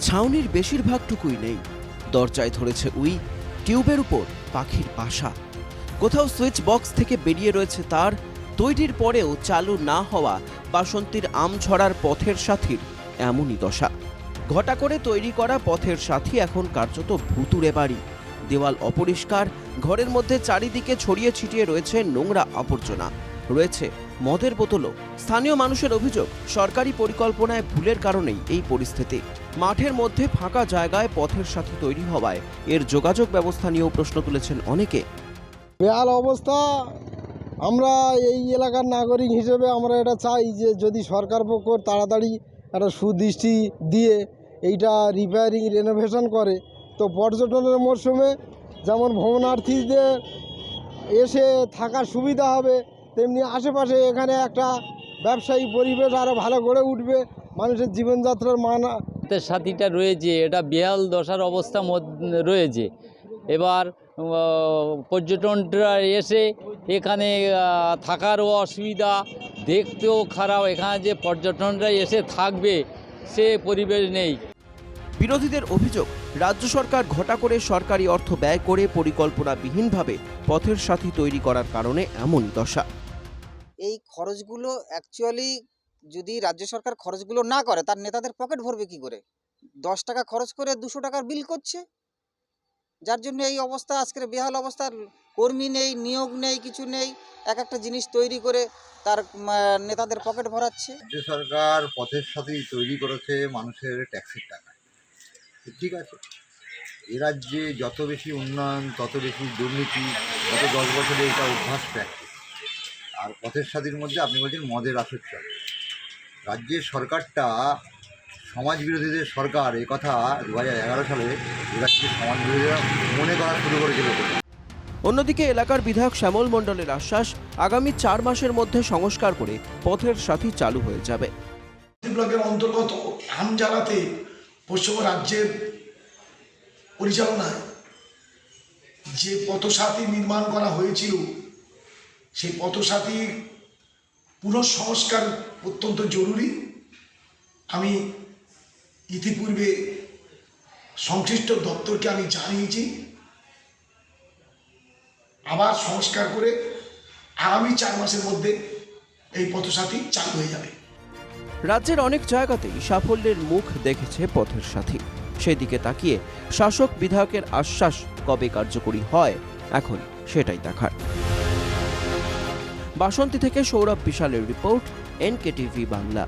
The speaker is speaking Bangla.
ছাউনির বেশিরভাগটুকুই নেই। দরজায় ধরেছে উই, টিউবের উপর পাখির বাসা। কোথাও সুইচ বক্স থেকে বেরিয়ে রয়েছে তার, তৈরির পরেও চালু না হওয়া বাসন্তীর আম ছড়ার পথের সাথীর এমনই দশা। ঘটা করে তৈরি করা পথের সাথী এখন কার্যত ভুতুরে বাড়ি। দেওয়াল অপরিষ্কার, ঘরের মধ্যে চারিদিকে ছড়িয়ে ছিটিয়ে রয়েছে নোংরা আবর্জনা। রয়েছে মদের বোতলও। স্থানীয় মানুষের অভিযোগ, সরকারি পরিকল্পনায় ভুলের কারণেই এই পরিস্থিতি। মাঠের মধ্যে ফাঁকা জায়গায় পথের সাথে তৈরি হওয়ায় এর যোগাযোগ ব্যবস্থা নিয়েও প্রশ্ন তুলেছেন অনেকে। বেহাল অবস্থা। আমরা এই এলাকার নাগরিক হিসেবে আমরা এটা চাই যে যদি সরকার পক্ষ তাড়াতাড়ি একটা সুদৃষ্টি দিয়ে এইটা রিপেয়ারিং রেনোভেশন করে, তো পর্যটনের মরশুমে যেমন ভ্রমণার্থীদের এসে থাকার সুবিধা হবে, তেমনি আশেপাশে এখানে একটা ব্যবসায়ী পরিবেশ আরও ভালো গড়ে উঠবে, মানুষের জীবনযাত্রার মান হাতের সাথীটা রয়েছে এটা বেহাল দশার অবস্থা রয়েছে। এবার আহ, পর্যটনরা এসে এখানে থাকারও অসুবিধা দেখতেও খারাপ। এখানে যে পর্যটনরা এসে থাকবে সে পরিবেশ নেই। বিরোধীদের অভিযোগ রাজ্য সরকার ঘটা করে সরকারি অর্থ ব্যয় করে পরিকল্পনাবিহীনভাবে পথের সাথী তৈরি করার কারণে এমন দশা। এই খরচগুলো অ্যাকচুয়ালি যদি রাজ্য সরকার খরচগুলো না করে, তার নেতাদের পকেট ভরবে কি করে? দশ টাকা খরচ করে দুশো টাকার বিল করছে। যার জন্য এই অবস্থা, আজকের বেহাল অবস্থার কর্মী নেই, নিয়োগ নেই, কিছু নেই, এক একটা জিনিস তৈরি করে তার নেতাদের পকেট ভরাচ্ছে। রাজ্য সরকার পথের সাথেই তৈরি করেছে মানুষের ট্যাক্সের টাকা। ঠিক আছে। এ রাজ্যে যত বেশি উন্নয়ন, তত বেশি দুর্নীতি, গত দশ বছরে এটা অভ্যাস প্র্যাকটিস। আর পথের সাথীর মধ্যে আপনি বলছেন মদের আসর চলে। রাজ্যের সরকারটা সমাজ বিরোধীদের সরকার এ কথা দু হাজার এগারো সালে রাজ্যের সমাজ বিরোধীরা মনে করা শুরু করেছিল। অন্যদিকে এলাকার বিধায়ক শ্যামল মণ্ডলের আশ্বাস আগামী চার মাসের মধ্যে সংস্কার করে পথের সাথী চালু হয়ে যাবে। ব্লকের অন্তর্গত আমজালাতে পশ্চিম রাজ্যের পরিচালনায় যে পথসাথী নির্মাণ করা হয়েছিল সেই পথসাথী পুনঃসংস্কার অত্যন্ত জরুরি। আমি ইতিপূর্বে সংশ্লিষ্ট দপ্তরকে আমি জানিয়েছি, আবার সংস্কার করে আগামী চার মাসের মধ্যে এই পথসাথী চালু হয়ে যাবে। রাজ্যের অনেক জায়গাতেই সাফল্যের মুখ দেখেছে পথের সাথী। সেদিকে তাকিয়ে শাসক বিধায়কের আশ্বাস কবে কার্যকরী হয়, এখন সেটাই দেখার। বাসন্তী থেকে সৌরভ বিশালের রিপোর্ট এনকেটিভি বাংলা।